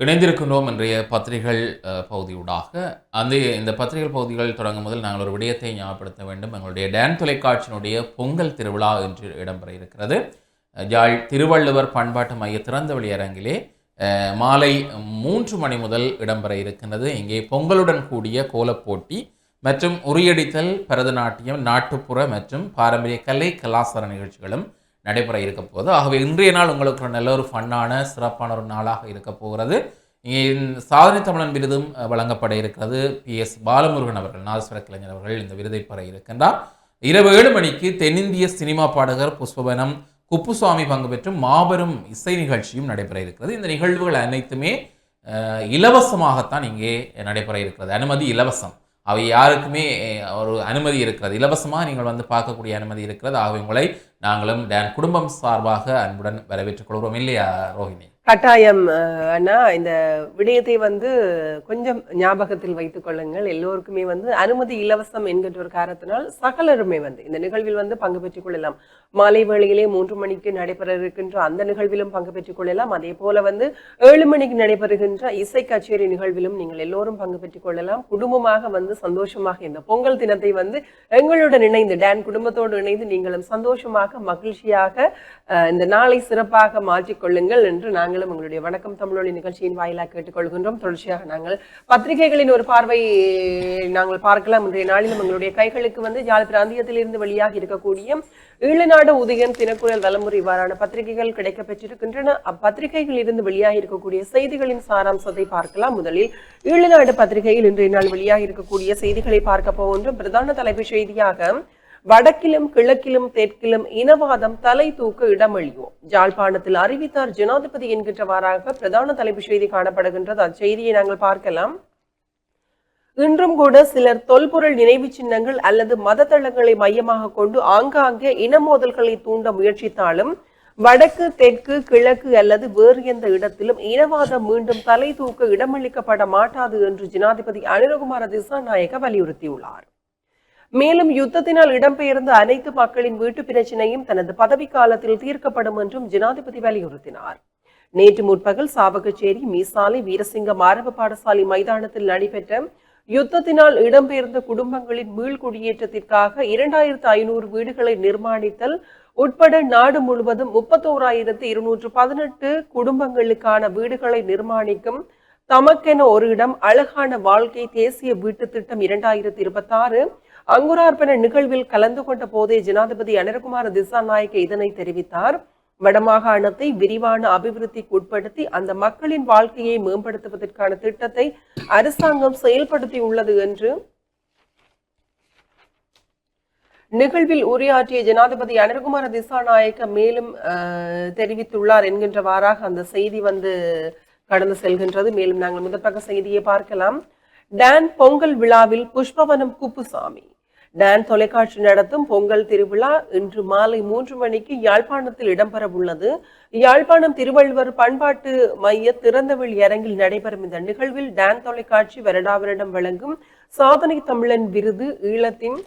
இணைந்திருக்கின்றோம் இன்றைய பத்திரிகைகள் பகுதியூடாக. அந்த இந்த பத்திரிகைகள் பகுதிகள் தொடங்கும் முதல் நாங்கள் ஒரு விடயத்தை ஞாபகப்படுத்த வேண்டும். எங்களுடைய டேன் தொலைக்காட்சியினுடைய பொங்கல் திருவிழா என்று இடம்பெற இருக்கிறது. அஹ், யாழ் திருவள்ளுவர் பண்பாட்டு மைய திறந்த வெளியரங்கிலே மாலை மூன்று மணி முதல் இடம்பெற இருக்கின்றது. இங்கே பொங்கலுடன் கூடிய கோலப்போட்டி மற்றும் உரியடித்தல் பரதநாட்டியம் நாட்டுப்புற மற்றும் பாரம்பரிய கலை கலாச்சார நிகழ்ச்சிகளும் நடைபெற இருக்க போகுது. ஆகவே இன்றைய நாள் உங்களுக்கு ஒரு நல்ல ஒரு ஃபன்னான சிறப்பான ஒரு நாளாக இருக்க போகிறது. சாதனை தமிழன் விருதும் வழங்கப்பட இருக்கிறது. பி. எஸ். பாலமுருகன் அவர்கள் நாதஸ்வர கலைஞர் அவர்கள் இந்த விருதை பெற இருக்கின்றார். இரவு ஏழு மணிக்கு தென்னிந்திய சினிமா பாடகர் புஷ்பவனம் குப்புசுவாமி பங்கு பெற்று மாபெரும் இசை நிகழ்ச்சியும் நடைபெற இருக்கிறது. இந்த நிகழ்வுகள் அனைத்துமே இலவசமாகத்தான் இங்கே நடைபெற இருக்கிறது. அனுமதி இலவசம். அவை யாருக்குமே ஒரு அனுமதி இருக்கிறது. இலவசமாக நீங்கள் வந்து பார்க்கக்கூடிய அனுமதி இருக்கிறது. ஆகவே உங்களை நாங்களும் குடும்பம் சார்பாக அன்புடன் வரவேற்றுக் கொள்கிறோம். இல்லையா ரோஹிணி? கட்டாயம் அண்ணா இந்த விடயத்தை வந்து கொஞ்சம் ஞாபகத்தில் வைத்துக் கொள்ளுங்கள். எல்லோருக்குமே வந்து அனுமதி இலவசம் என்கின்ற ஒரு காரணத்தினால் சகலருமே வந்து இந்த நிகழ்வில் வந்து பங்கு பெற்றுக் கொள்ளலாம். மாலை வேளையிலே மூன்று மணிக்கு நடைபெற இருக்கின்ற அந்த நிகழ்விலும் பங்கு பெற்றுக் கொள்ளலாம். அதே போல வந்து ஏழு மணிக்கு நடைபெறுகின்ற இசை கச்சேரி நிகழ்விலும் நீங்கள் எல்லோரும் பங்கு பெற்றுக் கொள்ளலாம். குடும்பமாக வந்து சந்தோஷமாக இந்த பொங்கல் தினத்தை வந்து எங்களுடன் இணைந்து டேன் குடும்பத்தோடு இணைந்து நீங்களும் சந்தோஷமாக மகிழ்ச்சியாக இந்த நாளை சிறப்பாக மாற்றிக்கொள்ளுங்கள் என்று நாங்களும் உங்களுடைய வணக்கம் தமிழொலி நிகழ்ச்சியின் வாயிலாக கேட்டுக்கொள்கின்றோம். தொடர்ச்சியாக நாங்கள் பத்திரிகைகளின் ஒரு பார்வை நாங்கள் பார்க்கலாம். இன்றைய நாளிலும் எங்களுடைய கைகளுக்கு வந்து ஜாழ் பிராந்தியத்திலிருந்து வெளியாக இருக்கக்கூடிய ஈழநாடு உதயன் தினக்குரல் தலைமுறை இவ்வாறான பத்திரிகைகள் கிடைக்க பெற்றிருக்கின்றன அப்பத்திரிகைகளில் இருந்து வெளியாக இருக்கக்கூடிய செய்திகளின் சாராம்சத்தை பார்க்கலாம். முதலில் ஈழநாடு பத்திரிகையில் இன்றைய நாள் வெளியாக இருக்கக்கூடிய செய்திகளை பார்க்க போகின்றோம். பிரதான தலைப்பு செய்தியாக வடக்கிலும் கிழக்கிலும் தெற்கிலும் இனவாதம் தலை தூக்க இடமளியும். ஜாழ்ப்பாணத்தில் அறிவித்தார் ஜனாதிபதி என்கின்றவாறாக பிரதான தலைப்பு செய்தி காணப்படுகின்றது. அச்செய்தியை நாங்கள் பார்க்கலாம். இன்றும் கூட சிலர் தொல்பொருள் நினைவு சின்னங்கள் அல்லது மதத்தளங்களை மையமாக கொண்டு ஆங்காங்கே இனமோதல்களை தூண்ட முயற்சித்தாலும் வடக்கு தெற்கு கிழக்கு அல்லது வேறு எந்த இடத்திலும் இனவாதம் மீண்டும் தலை தூக்க இடமளிக்கப்பட மாட்டாது என்று ஜனாதிபதி அனிலகுமார திசாநாயக வலியுறுத்தியுள்ளார். மேலும் யுத்தத்தினால் இடம்பெயர்ந்த அனைத்து மக்களின் வீட்டு பிரச்சினையும் தனது பதவி காலத்தில் தீர்க்கப்படும் என்றும் ஜனாதிபதி வலியுறுத்தினார். நேற்று முற்பகல் சாவகச்சேரி மீசாலை வீரசிங்கம் ஆரம்ப பாடசாலை மைதானத்தில் நடைபெற்ற யுத்தத்தினால் இடம்பெயர்ந்த குடும்பங்களின் மீள்குடியேற்றத்திற்காக இரண்டாயிரத்து ஐநூறு வீடுகளை நிர்மாணித்தல் உட்பட நாடு முழுவதும் முப்பத்தோராயிரத்து இருநூற்று பதினெட்டு குடும்பங்களுக்கான வீடுகளை நிர்மாணிக்கும் தமக்கென ஒரு இடம் அழகான வாழ்க்கை தேசிய வீட்டு திட்டம் இரண்டாயிரத்தி இருபத்தி ஆறு அங்குரார்ப்பண நிகழ்வில் கலந்து கொண்ட போதே ஜனாதிபதி அனரகுமார திசாநாயக்க இதனை தெரிவித்தார். வடமாகாணத்தை விரிவான அபிவிருத்திக்கு உட்படுத்தி அந்த மக்களின் வாழ்க்கையை மேம்படுத்துவதற்கான திட்டத்தை அரசாங்கம் செயல்படுத்தியுள்ளது என்று நிகழ்வில் உரையாற்றிய ஜனாதிபதி அனர்குமார திசாநாயக்க மேலும் அஹ், தெரிவித்துள்ளார் என்கின்றவாறாக அந்த செய்தி வந்து கடந்து செல்கின்றது. மேலும் நாங்கள் முதற்பக்க செய்தியை பார்க்கலாம். டான் பொங்கல் விழாவில் புஷ்பவனம் குப்புசாமி. டான் தொலைக்காட்சி நடத்தும் பொங்கல் திருவிழா இன்று மாலை மூன்று மணிக்கு யாழ்ப்பாணத்தில் இடம்பெற உள்ளது யாழ்ப்பாணம் திருவள்ளுவர் பண்பாட்டு மைய திறந்தவெளி அரங்கில் நடைபெறும் இந்த நிகழ்வில் டான் தொலைக்காட்சி வருடாவரிடம் வழங்கும் சாதனை தமிழன் விருது ஈழத்தின்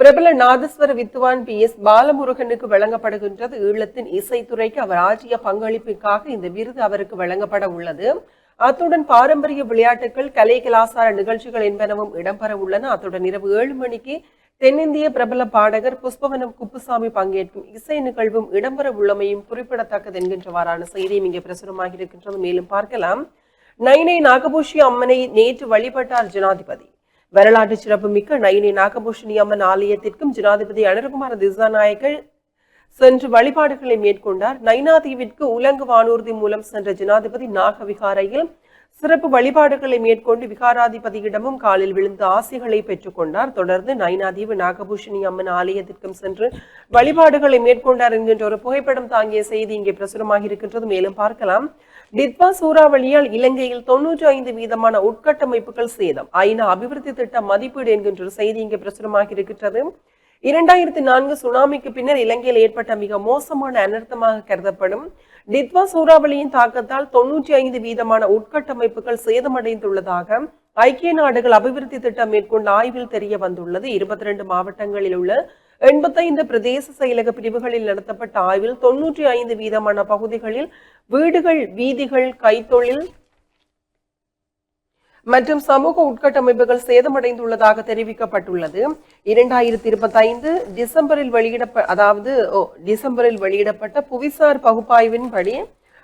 பிரபல நாதஸ்வர வித்துவான் பி எஸ் பாலமுருகனுக்கு வழங்கப்படுகின்றது. ஈழத்தின் இசைத்துறைக்கு அவர் ஆற்றிய பங்களிப்புக்காக இந்த விருது அவருக்கு வழங்கப்பட உள்ளது. அத்துடன் பாரம்பரிய விளையாட்டுகள் கலை கலாசார நிகழ்ச்சிகள் என்பனவும் இடம்பெற உள்ளன. அத்துடன் இரவு ஏழு மணிக்கு தென்னிந்திய பிரபல பாடகர் புஷ்பவனம் குப்புசாமி பங்கேற்கும் இசை நிகழ்வும் இடம்பெற உள்ளமையும் குறிப்பிடத்தக்கது என்கின்றவாறான செய்தியும் இங்கே பிரசுரமாக இருக்கின்றது. மேலும் பார்க்கலாம். நைனை நாகபூஷி அம்மனை நேற்று வழிபட்டார் ஜனாதிபதி. வரலாற்று சிறப்புமிக்க நயினை நாகபூஷணி அம்மன் ஆலயத்திற்கும் ஜனாதிபதி அனுரகுமார திசாநாயகர் சென்று வழிபாடுகளை மேற்கொண்டார். நைனாதீவிற்கு உலங்கு வானூர்தி மூலம் சென்ற ஜனாதிபதி நாகவிகாரையில் சிறப்பு வழிபாடுகளை மேற்கொண்டு விகாராதிபதியிடமும் காலில் விழுந்து ஆசைகளை பெற்றுக்கொண்டார் தொடர்ந்து நைனாதீவு நாகபூஷணி அம்மன் ஆலயத்திற்கும் சென்று வழிபாடுகளை மேற்கொண்டார் என்கின்ற ஒரு புகைப்படம் தாங்கிய செய்தி இங்கே பிரசுரமாக இருக்கின்றது. மேலும் பார்க்கலாம். டித்வா சூறாவளியால் இலங்கையில் தொன்னூற்றி ஐந்து வீதமான உட்கட்டமைப்புகள் சேதம். ஐநா அபிவிருத்தி திட்ட மதிப்பீடு என்கின்ற ஒரு செய்தி இங்கே பிரசுரமாக இருக்கின்றது. இரண்டாயிரத்தி நான்கு சுனாமிக்கு பின்னர் இலங்கையில் ஏற்பட்ட மிக மோசமான அனர்த்தமாக கருதப்படும் டித்வா சூறாவளியின் தாக்கத்தால் தொன்னூற்றி ஐந்து வீதமான உட்கட்டமைப்புகள் சேதமடைந்துள்ளதாக ஐக்கிய நாடுகள் அபிவிருத்தி திட்டம் மேற்கொண்ட ஆய்வில் தெரிய வந்துள்ளது. இருபத்தி ரெண்டு மாவட்டங்களில் உள்ள எண்பத்தைந்து பிரதேச செயலக பிரிவுகளில் நடத்தப்பட்ட ஆய்வில் தொன்னூற்றி ஐந்து வீதமான பகுதிகளில் வீடுகள் வீதிகள் கைத்தொழில் மற்றும் சமூக உட்கட்டமைப்புகள் சேதமடைந்துள்ளதாக தெரிவிக்கப்பட்டுள்ளது. இரண்டாயிரத்தி இருபத்தி ஐந்து டிசம்பரில் வெளியிட அதாவது டிசம்பரில் வெளியிடப்பட்ட புவிசார் பகுப்பாய்வின்படி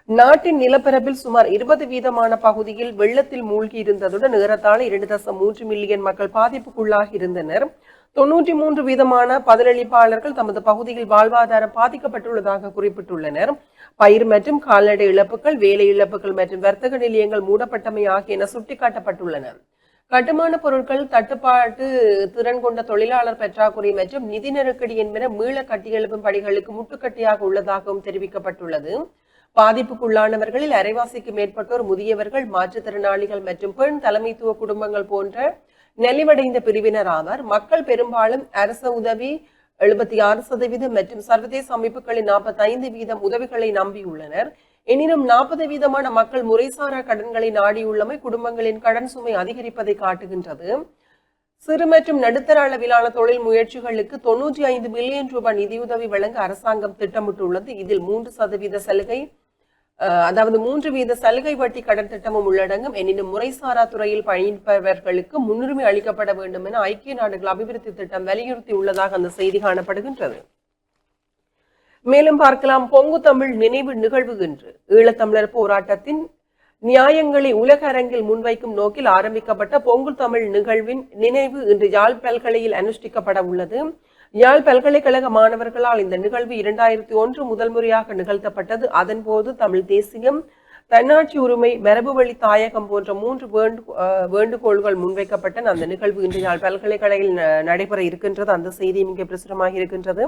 நாட்டின் நிலப்பரப்பில் சுமார் இருபது வீதமான பகுதியில் வெள்ளத்தில் மூழ்கி இருந்ததுடன் ஏறத்தாழ இரண்டு தசம் மூன்று மில்லியன் மக்கள் பாதிப்புக்குள்ளாகி இருந்தனர். தொன்னூற்றி மூன்று வீதமான பதிலளிப்பாளர்கள் தமது பகுதியில் வாழ்வாதாரம் பாதிக்கப்பட்டுள்ளதாக குறிப்பிட்டுள்ளனர். பயிர் மற்றும் கால்நடை இழப்புகள் வேலை இழப்புகள் மற்றும் வர்த்தக நிலையங்கள் மூடப்பட்டமை ஆகியன சுட்டிக்காட்டப்பட்டுள்ளன. கட்டுமான பொருட்கள் தட்டுப்பாட்டு திறன் கொண்ட தொழிலாளர் பற்றாக்குறை மற்றும் நிதி நெருக்கடி என்பன மீள கட்டியெழுப்பும் பணிகளுக்கு முட்டுக்கட்டியாக உள்ளதாகவும் தெரிவிக்கப்பட்டுள்ளது. பாதிப்புக்குள்ளானவர்களில் அரைவாசிக்கு மேற்பட்டோர் முதியவர்கள் மாற்றுத்திறனாளிகள் மற்றும் பெண் தலைமைத்துவ குடும்பங்கள் போன்ற நெலிவடைந்த பிரிவினர் ஆவார். மக்கள் பெரும்பாலும் அரச உதவி எழுபத்தி ஆறு சதவீதம் மற்றும் சர்வதேச அமைப்புகளின் நாற்பத்தி ஐந்து வீதம் உதவிகளை நம்பியுள்ளனர். எனினும் நாற்பது வீதமான மக்கள் முறைசாரா கடன்களை நாடியுள்ளமை குடும்பங்களின் கடன் சுமை அதிகரிப்பதை காட்டுகின்றது. சிறு மற்றும் நடுத்தர அளவிலான தொழில் முயற்சிகளுக்கு தொன்னூற்றி ஐந்து மில்லியன் ரூபாய் நிதியுதவி வழங்க அரசாங்கம் திட்டமிட்டுள்ளது. இதில் மூன்று சதவீத சலுகை அதாவது மூன்று வீத சலுகை வட்டி கடன் திட்டமும் உள்ளடங்கும். எனினும் முறைசாரா துறையில் பயணிப்பவர்களுக்கு முன்னுரிமை அளிக்கப்பட வேண்டும் என ஐக்கிய நாடுகள் அபிவிருத்தி திட்டம் வலியுறுத்தி உள்ளதாக அந்த செய்தி காணப்படுகின்றது. மேலும் பார்க்கலாம். பொங்கு தமிழ் நினைவு நிகழ்வு என்று ஈழத்தமிழர் போராட்டத்தின் நியாயங்களை உலக அரங்கில் முன்வைக்கும் நோக்கில் ஆரம்பிக்கப்பட்ட பொங்கு தமிழ் நிகழ்வின் நினைவு இன்று யாழ் பல்கலையில் அனுஷ்டிக்கப்பட உள்ளது. யாழ் பல்கலைக்கழக மாணவர்களால் இந்த நிகழ்வு இரண்டாயிரத்தி ஒன்று முதல் முறையாக நிகழ்த்தப்பட்டது. அதன்போது தமிழ் தேசியம் தன்னாட்சி உரிமை மரபு வழி தாயகம் போன்ற மூன்று வேண்டு வேண்டுகோள்கள் முன்வைக்கப்பட்ட அந்த நிகழ்வு இன்று யாழ் பல்கலைக்கழகில் நடைபெற இருக்கின்றது. அந்த செய்தி மிக பிரசுரமாக இருக்கின்றது.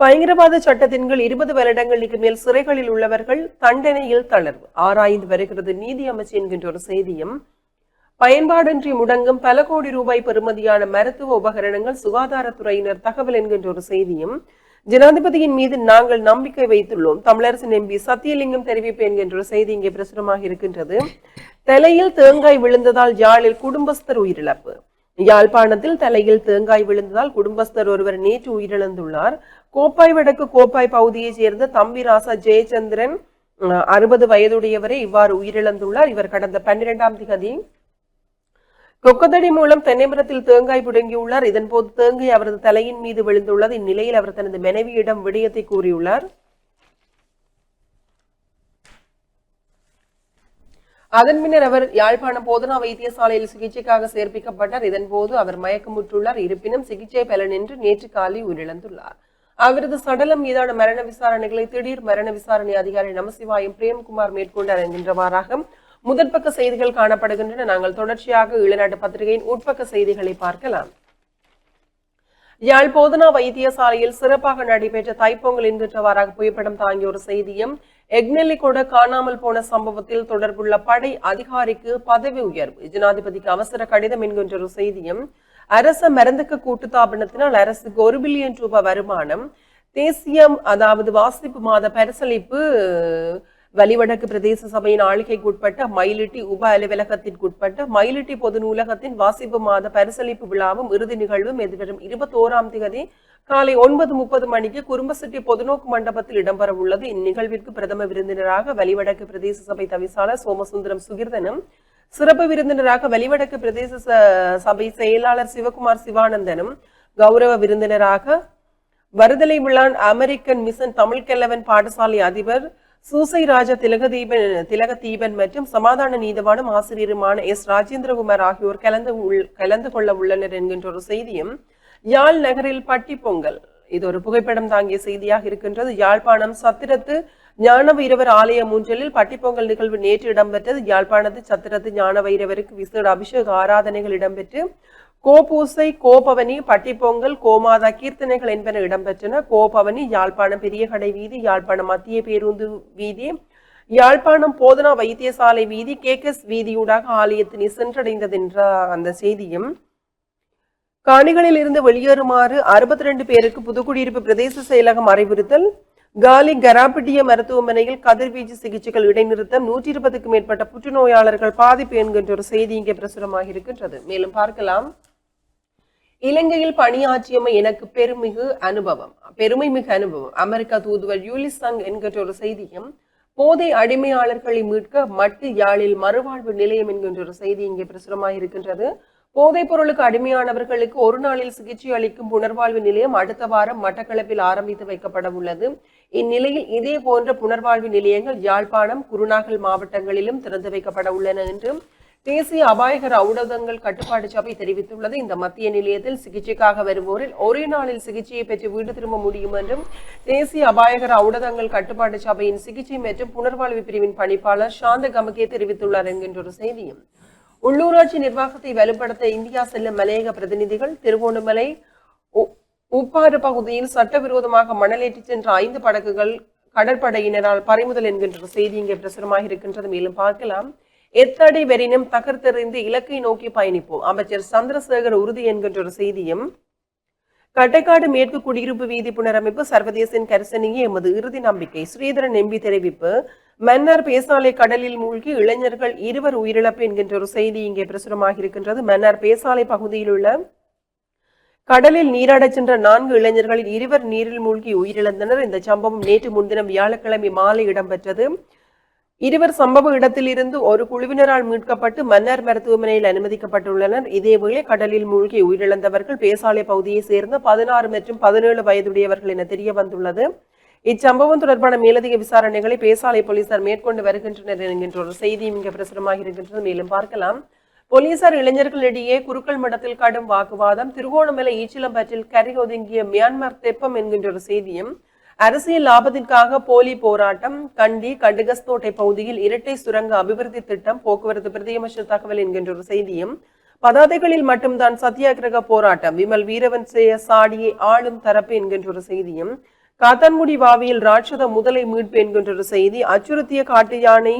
பயங்கரவாத சட்டத்தின் கீழ் இருபது வருடங்களுக்கு மேல் சிறைகளில் உள்ளவர்கள் தண்டனையில் தளர்வு. ஆராய்ந்து வருகிறது நீதி அமைச்சு என்கின்ற ஒரு செய்தியும் பயன்பாடின்றி முடங்கும் பல கோடி ரூபாய் பெறுமதியான மருத்துவ உபகரணங்கள் சுகாதாரத்துறையினர் தகவல் என்கின்ற ஒரு செய்தியும் ஜனாதிபதியின் மீது நாங்கள் நம்பிக்கை வைத்துள்ளோம். தமிழரசின் எம்பி சத்தியலிங்கம் தெரிவிப்பு என்கின்ற ஒரு செய்தி இங்கே பிரசுரமாக இருக்கின்றது. தலையில் தேங்காய் விழுந்ததால் யாழில் குடும்பஸ்தர் உயிரிழப்பு. யாழ்ப்பாணத்தில் தலையில் தேங்காய் விழுந்ததால் குடும்பஸ்தர் ஒருவர் நேற்று உயிரிழந்துள்ளார். கோப்பாய் வடக்கு கோப்பாய் பகுதியைச் சேர்ந்த தம்பி ராசா ஜெயச்சந்திரன் அறுபது வயதுடையவரே இவ்வாறு உயிரிழந்துள்ளார். இவர் கடந்த பன்னிரெண்டாம் திகதி கொக்கத்தடி மூலம் தென்னைமரத்தில் தேங்காய் புடுங்கியுள்ளார். இதன்போது தேங்காய் அவரது தலையின் மீது விழுந்துள்ளது. இந்நிலையில் அவர் தனது மனைவியிடம் விடயத்தை கூறியுள்ளார். அதன் பின்னர் அவர் யாழ்ப்பாணம் போதனா வைத்தியசாலையில் சிகிச்சைக்காக சேர்ப்பிக்கப்பட்டார். இதன்போது அவர் மயக்கமுற்றுள்ளார். இருப்பினும் சிகிச்சை பலனின்றி நேற்று காலை உயிரிழந்துள்ளார். அவரது சடலம் மீதான மரண விசாரணைகளை திடீர் மரண விசாரணை அதிகாரி நமசிவாயம் பிரேம்குமார் மேற்கொண்டார் என்கின்றவாறாக முதற்பக்க செய்திகள் காணப்படுகின்றன. நாங்கள் தொடர்ச்சியாக ஈழநாட்டு பத்திரிகையின் உட்பக்க செய்திகளை பார்க்கலாம். யாழ் போதனா வைத்தியசாலையில் சிறப்பாக நடைபெற்ற தைப்பொங்கல் இன்றுற்றவாறாக புகைப்படம் தாங்கிய ஒரு செய்தியும் எக்னெல்லி கூட காணாமல் போன சம்பவத்தில் தொடர்புள்ள படை அதிகாரிக்கு பதவி உயர்வு. ஜனாதிபதிக்கு அவசர கடிதம் என்கின்ற ஒரு செய்தியும் அரச மருந்துக்கு கூட்டுத்தாபனத்தினால் அரசுக்கு ஒரு பில்லியன் ரூபாய் வருமானம் தேசியம் அதாவது வாசிப்பு மாத பரிசளிப்பு வலிவடக்கு பிரதேச சபையின் ஆளுகைக்குட்பட்ட மயிலிட்டி உப அலுவலகத்திற்குட்பட்ட மயிலிட்டி பொது நூலகத்தின் வாசிப்பு மாத பரிசளிப்பு விழாவும் இறுதி நிகழ்வும் எதிர்வரும் இருபத்தோராம் தேதி காலை ஒன்பது முப்பது மணிக்கு குறும்பசிட்டி பொதுநோக்கு மண்டபத்தில் இடம்பெற உள்ளது. இந்நிகழ்விற்கு பிரதம விருந்தினராக வலிவடக்கு பிரதேச சபை தவிசாளர் சோமசுந்தரம் சுகிர்தனும் சிறப்பு விருந்தினராக வலிவடக்கு பிரதேச ச- சபை செயலாளர் சிவகுமார் சிவானந்தனும் கௌரவ விருந்தினராக வருதலை விழான் அமெரிக்கன் மிஷன் தமிழ்கெல்லவன் பாடசாலை அதிபர் சூசை ராஜா திலகதீபன் திலகதீபன் மற்றும் சமாதான நீதவானும் ஆசிரியருமான எஸ். ராஜேந்திரகுமார் ஆகியோர் கலந்து உள்- கலந்து கொள்ள உள்ளனர் என்கின்ற ஒரு செய்தியும் யாழ் நகரில் பட்டி பொங்கல். இது ஒரு புகைப்படம் தாங்கிய செய்தியாக இருக்கின்றது. யாழ்ப்பாணம் சத்திரத்து ஞான வைரவர் ஆலய மூன்றலில் பட்டிப்பொங்கல் நிகழ்வு நேற்று இடம்பெற்றது. யாழ்ப்பாணத்து சத்திரத்து ஞான வைரவருக்கு விசேட அபிஷேக ஆராதனைகள் இடம்பெற்று கோபூசை கோபவனி பட்டிப்பொங்கல் கோமாதா கீர்த்தனைகள் என்பன இடம்பெற்றன. கோபவனி யாழ்ப்பாணம் பெரிய கடை வீதி யாழ்ப்பாணம் மத்திய பேருந்து வீதி யாழ்ப்பாணம் போதனா வைத்தியசாலை வீதி கேகஸ் வீதியூடாக ஆலயத்தினை சென்றடைந்தது என்ற அந்த செய்தியும் காணிகளில் இருந்து வெளியேறுமாறு அறுபத்தி ரெண்டு பேருக்கு புதுக்குடியிருப்பு பிரதேச செயலகம் அறிவுறுத்தல் காலி கராபிட்டிய மருத்துவமனையில் கதிர்வீச்சு சிகிச்சைகள் இடைநிறுத்தம் நூற்றி இருபதுக்கும் மேற்பட்ட புற்றுநோயாளர்கள் பாதிப்பு என்கின்ற ஒரு செய்தி இங்கே பிரசுரமாக இருக்கின்றது மேலும் பார்க்கலாம். இலங்கையில் பணியாற்றியமை எனக்கு பெருமிகு அனுபவம். பெருமை மிகு அனுபவம். அமெரிக்கா தூதுவர் யூலிசங் என்கின்ற ஒரு செய்தியும் போதை அடிமையாளர்களை மீட்க மட்டு யாழில் மறுவாழ்வு நிலையம் என்கின்ற ஒரு செய்தி இங்கே பிரசுரமாக இருக்கின்றது. போதைப் பொருளுக்கு அடிமையானவர்களுக்கு ஒரு நாளில் சிகிச்சை அளிக்கும் புனர்வாழ்வு நிலையம் அடுத்த வாரம் மட்டக்களப்பில் ஆரம்பித்து வைக்கப்பட உள்ளது. இந்நிலையில் இதே போன்ற புனர்வாழ்வு நிலையங்கள் யாழ்ப்பாணம் குருநாகல் மாவட்டங்களிலும் திறந்து வைக்கப்பட உள்ளன என்றும் தேசிய அபாயகர ஊடகங்கள் கட்டுப்பாடு சபை தெரிவித்துள்ளது. இந்த மத்திய நிலையத்தில் சிகிச்சைக்காக வருவோரில் ஒரே நாளில் சிகிச்சையை பெற்று வீடு திரும்ப முடியும் என்றும் தேசிய அபாயகர ஊடகங்கள் கட்டுப்பாட்டு சபையின் சிகிச்சை மற்றும் புனர்வாழ்வு பிரிவின் பணிப்பாளர் சாந்த கமகே தெரிவித்துள்ளார் என்கின்ற ஒரு செய்தியும். உள்ளூராட்சி நிர்வாகத்தை வலுப்படுத்த இந்தியா செல்லும் மலையக பிரதிநிதிகள் திருவோணமலை உப்பாறு பகுதியில் சட்டவிரோதமாக மணலேற்றிச் சென்ற ஐந்து படகுகள் கடற்படையினரால் பறிமுதல் என்கின்ற ஒரு செய்தி இங்கே பிரசுரமாக இருக்கின்றது மேலும் பார்க்கலாம். எத்தடை வெறினும் தகர்த்தெறிந்து இலக்கை நோக்கி பயணிப்போம். அமைச்சர் சந்திரசேகர் உறுதி என்கின்ற ஒரு செய்தியும் கட்டைக்காடு மேற்கு குடியிருப்பு வீதி புனரமைப்பு சர்வதேசின் கரிசனையே எமது இறுதி நம்பிக்கை. ஸ்ரீதரன் எம்பி தெரிவிப்பு மன்னார் பேசாலை கடலில் மூழ்கி இளைஞர்கள் இருவர் உயிரிழப்பு என்கின்ற ஒரு செய்தி இங்கே பிரசுரமாக இருக்கின்றது. மன்னார் பேசாலை பகுதியில் உள்ள கடலில் நீராடச் சென்ற நான்கு இளைஞர்களில் இருவர் நீரில் மூழ்கி உயிரிழந்தனர். இந்த சம்பவம் நேற்று முன்தினம் வியாழக்கிழமை மாலை இடம்பெற்றது. இருவர் சம்பவ இடத்திலிருந்து ஒரு குழுவினரால் மீட்கப்பட்டு மன்னார் மருத்துவமனையில் அனுமதிக்கப்பட்டுள்ளனர். இதேவேளை கடலில் மூழ்கி உயிரிழந்தவர்கள் பேசாலை பகுதியைச் சேர்ந்த பதினாறு மற்றும் பதினேழு வயதுடையவர்கள் என தெரிய வந்துள்ளது இச்சம்பவம் தொடர்பான மேலதிக விசாரணைகளை பேசாலை போலீசார் மேற்கொண்டு வருகின்றனர் என்கின்ற ஒரு செய்தியும் இங்கு பிரசுரமாக இருக்கின்றது. மேலும் பார்க்கலாம். போலீசார் இளைஞர்களிடையே குருக்கள் மடத்தில் கடும் வாக்குவாதம் திருகோணமலை ஈச்சிலம்பற்றில் கரை ஒதுங்கிய மியான்மர் தெப்பம் என்கின்ற ஒரு செய்தியும் அரசியல் லாபத்திற்காக போலி போராட்டம் கண்டி கடுகஸ்தோட்டை பகுதியில் இரட்டை சுரங்க அபிவிருத்தி திட்டம் போக்குவரத்து பிரதியமைச்சர் தகவல் என்கின்ற ஒரு செய்தியும் பதாதைகளில் மட்டும்தான் சத்தியாகிரக போராட்டம் விமல் வீரவன் செய்ய சாடியை ஆளும் தரப்பு என்கின்ற ஒரு செய்தியும் காத்தான்குடி வாவியில் ராட்சத முதலை மீட்பு என்கின்ற ஒரு செய்தி அச்சுறுத்திய காட்டு யானை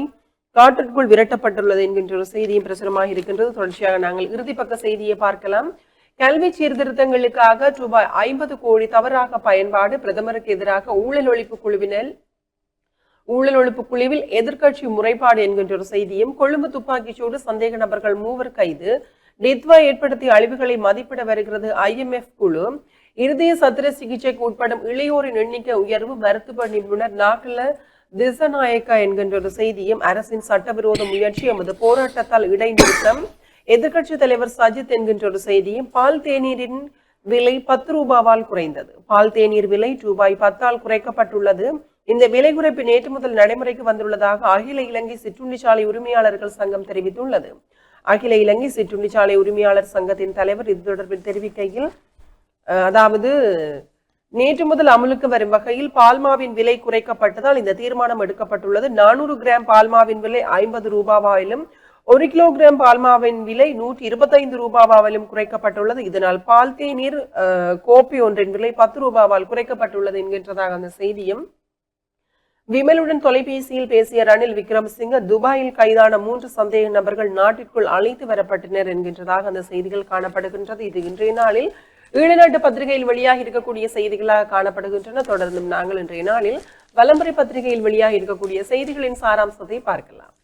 காட்டிற்குள் விரட்டப்பட்டுள்ளது என்கின்ற ஒரு செய்தியும் பிரசுரமாக இருக்கின்றது. தொடர்ச்சியாக நாங்கள் இறுதி பக்க செய்தியை பார்க்கலாம். கல்வி சீர்திருத்தங்களுக்காக ரூபாய் ஐம்பது கோடி தவறாக பயன்பாடு பிரதமருக்கு எதிராக ஊழல் ஒழிப்பு குழுவினர். ஊழல் ஒழிப்பு குழுவில் எதிர்க்கட்சி முறைப்பாடு என்கின்ற ஒரு செய்தியும் கொழும்பு துப்பாக்கிச்சூடு சந்தேக நபர்கள் மூவர் கைது. டித்வா ஏற்படுத்திய அழிவுகளை மதிப்பிட வருகிறது ஐஎம்எஃப் குழு. இருதய சத்திர சிகிச்சைக்கு உட்படும் இளையோரின் எண்ணிக்கை உயர்வு மருத்துவ நிபுணர் நாட்டில் திசநாயக்கா என்கின்ற ஒரு செய்தியும் அரசின் சட்டவிரோத முயற்சி எமது போராட்டத்தால் இடைநிறுத்தம். எதிர்க்கட்சி தலைவர் சஜித் என்கின்ற ஒரு செய்தியும் பால் தேநீரின் விலை பத்து ரூபாவால் குறைந்தது. பால் தேநீர் விலை ரூபாய் பத்தால் குறைக்கப்பட்டுள்ளது. இந்த விலை குறைப்பு நேற்று முதல் நடைமுறைக்கு வந்துள்ளதாக அகில இலங்கை சிற்றுண்டிச்சாலை உரிமையாளர்கள் சங்கம் தெரிவித்துள்ளது. அகில இலங்கை சிற்றுண்டிச்சாலை உரிமையாளர் சங்கத்தின் தலைவர் இது தொடர்பில் தெரிவிக்கையில் அதாவது நேற்று முதல் அமலுக்கு வரும் வகையில் பால்மாவின் விலை குறைக்கப்பட்டதால் இந்த தீர்மானம் எடுக்கப்பட்டுள்ளது. நானூறு கிராம் பால்மாவின் விலை ஐம்பது ரூபாவாயிலும் ஒரு கிலோகிராம் பால்மாவின் விலை நூற்றி இருபத்தைந்து ரூபாவாலும் குறைக்கப்பட்டுள்ளது. இதனால் பால் தேநீர் கோப்பி ஒன்றின் விலை பத்து ரூபாவால் குறைக்கப்பட்டுள்ளது என்கின்றதாக அந்த செய்தியும். விமலுடன் தொலைபேசியில் பேசிய ரணில் விக்ரமசிங்க துபாயில் கைதான மூன்று சந்தேக நபர்கள் நாட்டிற்குள் அழைத்து வரப்பட்டனர் என்கின்றதாக அந்த செய்திகள் காணப்படுகின்றது. இது இன்றைய நாளில் ஈழநாட்டு பத்திரிகையில் வெளியாக இருக்கக்கூடிய செய்திகளாக காணப்படுகின்றன. தொடர்ந்தும் நாங்கள் இன்றைய நாளில் வலம்புரை பத்திரிகையில் வெளியாக இருக்கக்கூடிய செய்திகளின் சாராம்சத்தை பார்க்கலாம்.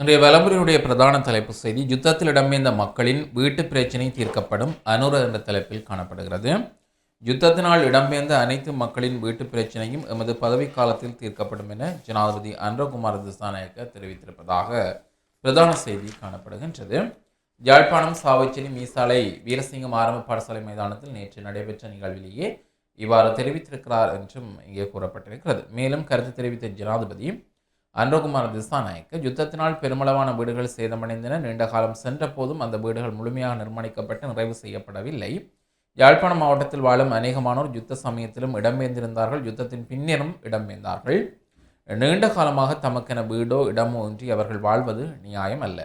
இன்றைய வலம்புரியுடைய பிரதான தலைப்பு செய்தி யுத்தத்தில் இடம்பெயர்ந்த மக்களின் வீட்டு பிரச்சினை தீர்க்கப்படும் அனுர என்ற தலைப்பில் காணப்படுகிறது. யுத்தத்தினால் இடம்பெயர்ந்த அனைத்து மக்களின் வீட்டு பிரச்சனையும் எமது பதவி காலத்தில் தீர்க்கப்படும் என ஜனாதிபதி அன்றகுமார் திசாநாயக்க தெரிவித்திருப்பதாக பிரதான செய்தி காணப்படுகின்றது. யாழ்ப்பாணம் சாவச்சேரி மீசாலை வீரசிங்கம் ஆரம்ப பாடசாலை மைதானத்தில் நேற்று நடைபெற்ற நிகழ்விலேயே இவ்வாறு தெரிவித்திருக்கிறார் என்றும் இங்கே கூறப்பட்டிருக்கிறது. மேலும் கருத்து தெரிவித்த ஜனாதிபதி அன்றகுமார் திசாநாயக்க யுத்தத்தினால் பெருமளவான வீடுகள் சேதமடைந்தன. நீண்ட காலம் சென்ற போதும் அந்த வீடுகள் முழுமையாக நிர்மாணிக்கப்பட்டு நிறைவு செய்யப்படவில்லை. யாழ்ப்பாணம் மாவட்டத்தில் வாழும் அநேகமானோர் யுத்த சமயத்திலும் இடம்பெயர்ந்திருந்தார்கள் யுத்தத்தின் பின்னரும் இடம்பெயர்ந்தார்கள் நீண்ட காலமாக தமக்கென வீடோ இடமோ இன்றி அவர்கள் வாழ்வது நியாயம் அல்ல.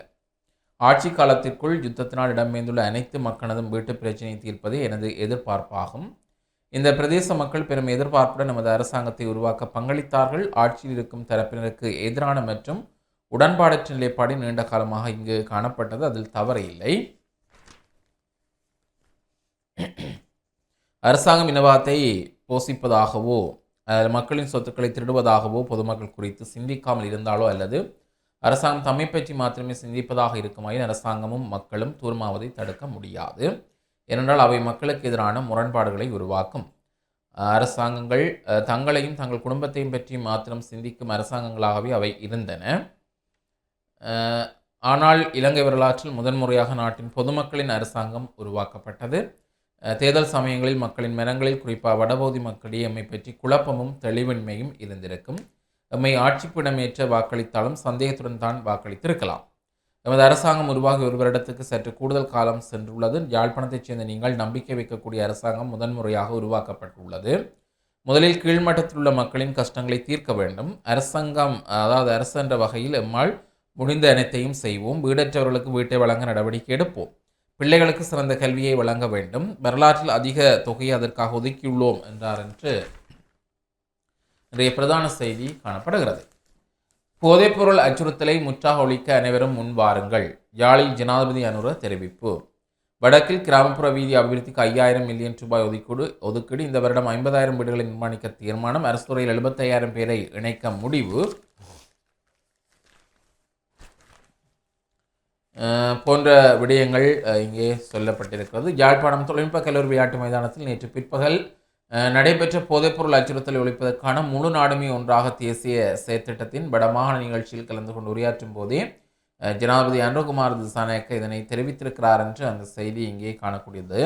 ஆட்சி காலத்திற்குள் யுத்தத்தினால் இடம்பெயர்ந்துள்ள அனைத்து மக்களதும் வீட்டு பிரச்சினையை தீர்ப்பதே எனது எதிர்பார்ப்பாகும். இந்த பிரதேச மக்கள் பெரும் எதிர்பார்ப்புடன் நமது அரசாங்கத்தை உருவாக்க பங்களித்தார்கள். ஆட்சியில் இருக்கும் தரப்பினருக்கு எதிரான மற்றும் உடன்பாடற்ற நிலைப்பாடு நீண்ட காலமாக இங்கு காணப்பட்டது. அதில் தவறு இல்லை. அரசாங்கம் இனவாதத்தை போஷிப்பதாகவோ மக்களின் சொத்துக்களை திருடுவதாகவோ பொதுமக்கள் குறித்து சிந்திக்காமல் இருந்தாலோ அல்லது அரசாங்கம் தம்மை பற்றி மாத்திரமே சிந்திப்பதாக இருக்குமாயின் அரசாங்கமும் மக்களும் தூர்மாவதை தடுக்க முடியாது. ஏனென்றால் அவை மக்களுக்கு எதிரான முரண்பாடுகளை உருவாக்கும். அரசாங்கங்கள் தங்களையும் தங்கள் குடும்பத்தையும் பற்றி மாத்திரம் சிந்திக்கும் அரசாங்கங்களாகவே அவை இருந்தன. ஆனால் இலங்கை வரலாற்றில் முதன்முறையாக நாட்டின் பொதுமக்களின் அரசாங்கம் உருவாக்கப்பட்டது. தேர்தல் சமயங்களில் மக்களின் மனங்களில் குறிப்பாக வடபகுதி மக்களிடையே எம்மை பற்றி குழப்பமும் தெளிவின்மையும் இருந்திருக்கும். எம்மை ஆட்சிப்பிடமேற்ற வாக்களித்தாலும் சந்தேகத்துடன் தான் வாக்களித்திருக்கலாம். எமது அரசாங்கம் உருவாகி ஒரு வருடத்துக்கு சற்று கூடுதல் காலம் சென்றுள்ளது. யாழ்ப்பாணத்தைச் சேர்ந்த நீங்கள் நம்பிக்கை வைக்கக்கூடிய அரசாங்கம் முதன்முறையாக உருவாக்கப்பட்டுள்ளது. முதலில் கீழ்மட்டத்தில் உள்ள மக்களின் கஷ்டங்களை தீர்க்க வேண்டும். அரசாங்கம் அதாவது அரசு என்ற வகையில் எம்மால் முடிந்த அனைத்தையும் செய்வோம். வீடற்றவர்களுக்கு வீட்டை வழங்க நடவடிக்கை எடுப்போம். பிள்ளைகளுக்கு சிறந்த கல்வியை வழங்க வேண்டும். வரலாற்றில் அதிக தொகையை அதற்காக ஒதுக்கியுள்ளோம் என்றார் என்று இன்றைய பிரதான செய்தி காணப்படுகிறது. போதைப்பொருள் அச்சுறுத்தலை முற்றாக ஒழிக்க அனைவரும் முன் வாருங்கள். யாழில் ஜனாதிபதி அனுர தெரிவிப்பு. வடக்கில் கிராமப்புற வீதி அபிவிருத்திக்கு ஐயாயிரம் மில்லியன் ரூபாய் ஒதுக்கீடு ஒதுக்கீடு. இந்த வருடம் ஐம்பதாயிரம் வீடுகளை நிர்மாணிக்க தீர்மானம். அரசு துறையில் எழுபத்தையாயிரம் பேரை இணைக்க முடிவு. போன்ற விடயங்கள் இங்கே சொல்லப்பட்டிருக்கிறது. யாழ்ப்பாணம் தொழில்நுட்ப கல்லூரி விளையாட்டு மைதானத்தில் நேற்று பிற்பகல் நடைபெற்ற போதைப்பொருள் அச்சுறுத்தலை ஒழிப்பதற்கான முழு நாடுமே ஒன்றாக தேசிய செயற்திட்டத்தின் வடமாகாண நிகழ்ச்சியில் கலந்து கொண்டு உரையாற்றும் போதே ஜனாதிபதி அனுகுமார் திசாநாயக்க இதனை தெரிவித்திருக்கிறார் என்று அந்த செய்தி இங்கே காணக்கூடியது.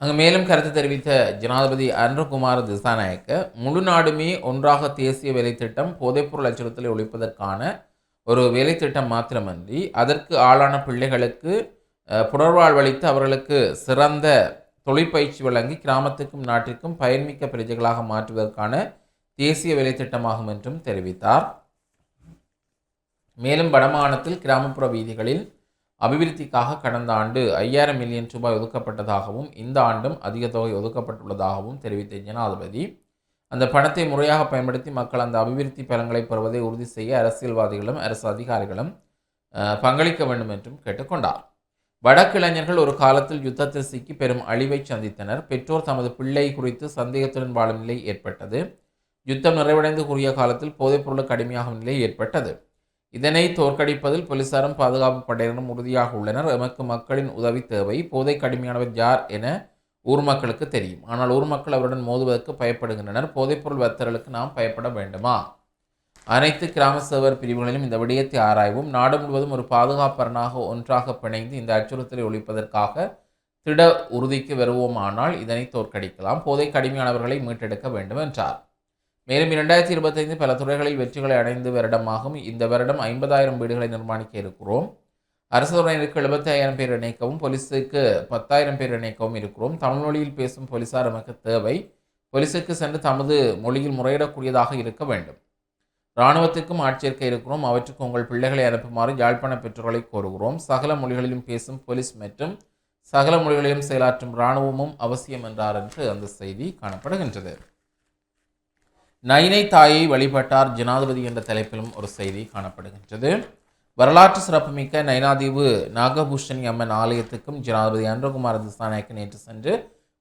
அங்கு மேலும் கருத்து தெரிவித்த ஜனாதிபதி அன்ருகுமார் திசாநாயக்க முழு நாடுமே ஒன்றாக தேசிய வேலைத்திட்டம் போதைப்பொருள் அச்சுறுத்தலை ஒழிப்பதற்கான ஒரு வேலைத்திட்டம் மாத்திரமன்றி அதற்கு ஆளான பிள்ளைகளுக்கு புனர்வாழ்வளித்து அவர்களுக்கு சிறந்த தொழிற்பயிற்சி வழங்கி கிராமத்துக்கும் நாட்டிற்கும் பயன்மிக்க பிரஜைகளாக மாற்றுவதற்கான தேசிய வேலைத்திட்டமாகும் என்றும் தெரிவித்தார். மேலும் வடமாகாணத்தில் கிராமப்புற வீதிகளில் அபிவிருத்திக்காக கடந்த ஆண்டு ஐயாயிரம் மில்லியன் ரூபாய் ஒதுக்கப்பட்டதாகவும் இந்த ஆண்டும் அதிக தொகை ஒதுக்கப்பட்டுள்ளதாகவும் தெரிவித்த ஜனாதிபதி அந்த பணத்தை முறையாக பயன்படுத்தி மக்கள் அந்த அபிவிருத்தி பலன்களை பெறுவதை உறுதி செய்ய அரசியல்வாதிகளும் அரசு அதிகாரிகளும் பங்களிக்க வேண்டும் என்றும் கேட்டுக்கொண்டார். வடக்கிளைஞர்கள் ஒரு காலத்தில் யுத்தத்தில் சிக்கி பெரும் அழிவை சந்தித்தனர். பெற்றோர் தமது பிள்ளை குறித்து சந்தேகத்துடன் வாழும் நிலை ஏற்பட்டது. யுத்தம் நிறைவடைந்து கூறிய காலத்தில் போதைப்பொருள் கடுமையாகும் நிலை ஏற்பட்டது. இதனை தோற்கடிப்பதில் போலீசாரும் பாதுகாப்பு படையினரும் உறுதியாக உள்ளனர். எமக்கு மக்களின் உதவி தேவை. போதை கடுமையானவர் யார் என ஊர் மக்களுக்கு தெரியும். ஆனால் ஊர் மக்கள் அவருடன் மோதுவதற்கு பயப்படுகின்றனர். போதைப்பொருள் வத்தர்களுக்கு நாம் பயப்பட வேண்டுமா? அனைத்து கிராம சேவர் பிரிவுகளிலும் இந்த விடயத்தை ஆராய்வும் நாடு முழுவதும் ஒரு பாதுகாப்பரனாக ஒன்றாக பிணைந்து இந்த அச்சுறுத்தலை ஒழிப்பதற்காக திட உறுதிக்கு வருவோமானால் இதனை தோற்கடிக்கலாம். போதை கடுமையானவர்களை மீட்டெடுக்க வேண்டும் என்றார். மேலும் இரண்டாயிரத்தி இருபத்தைந்து பல துறைகளில் வெற்றிகளை அடைந்து வருடமாகும் இந்த வருடம் ஐம்பதாயிரம் வீடுகளை நிர்மாணிக்க இருக்கிறோம். அரசு துறையினருக்கு எழுபத்தி ஐயாயிரம் பேர் இணைக்கவும் போலீஸுக்கு பத்தாயிரம் பேர் இணைக்கவும் இருக்கிறோம். தமிழ் மொழியில் பேசும் போலீசார் நமக்கு தேவை. போலீஸுக்கு சென்று தமது மொழியில் முறையிடக்கூடியதாக இருக்க வேண்டும். இராணுவத்திற்கும் ஆட்சேர்க்க இருக்கிறோம். அவற்றுக்கு உங்கள் பிள்ளைகளை அனுப்புமாறு யாழ்ப்பாண பெற்றோர்களை கோருகிறோம். சகல மொழிகளிலும் பேசும் போலீஸ் மற்றும் சகல மொழிகளிலும் செயலாற்றும் இராணுவமும் அவசியம் என்றார் என்று அந்த செய்தி காணப்படுகின்றது. நைனை தாயை வழிபட்டார் ஜனாதிபதி என்ற தலைப்பிலும் ஒரு செய்தி காணப்படுகின்றது. வரலாற்று சிறப்புமிக்க நைனாதீவு நாகபூஷணி அம்மன் ஆலயத்துக்கும் ஜனாதிபதி அன்றகுமார் திசாநாயக்கு நேற்று சென்று